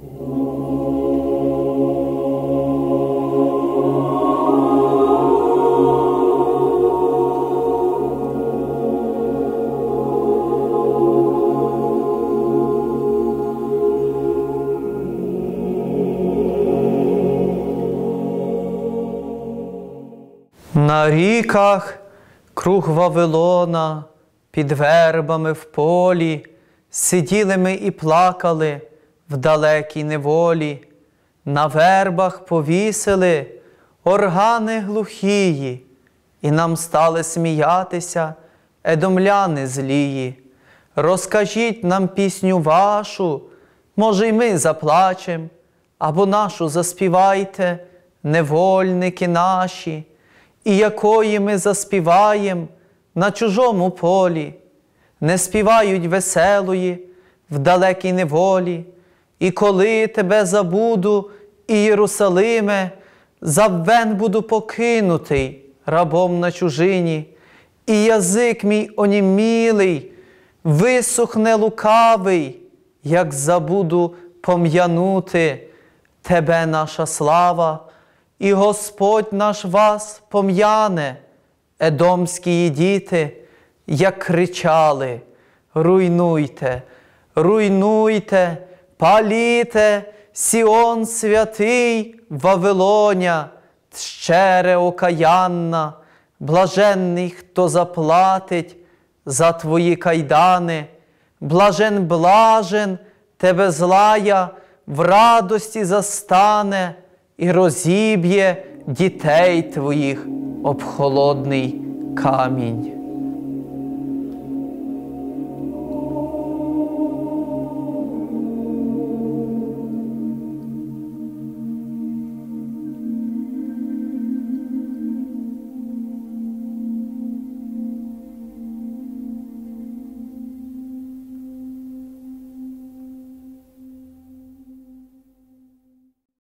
На ріках круг Вавилона, під вербами в полі, сиділи ми і плакали в далекій неволі, на вербах повісили органи глухії, і нам стали сміятися едомляни злії. Розкажіть нам пісню вашу, може, й ми заплачем, або нашу заспівайте, невольники наші і якої ми заспіваєм на чужому полі, не співають веселої в далекій неволі, і коли тебе забуду, Єрусалиме, заввен буду покинутий рабом на чужині, і язик мій онімілий, висохне лукавий, як забуду пом'янути тебе, наша слава. І Господь наш вас пом'яне, едомські діти, як кричали: руйнуйте, руйнуйте, паліте, Сіон святий Вавилоня, щере окаянна, блаженний, хто заплатить за твої кайдани, блажен блажен, тебе злая в радості застане і розіб'є дітей твоїх об холодний камінь.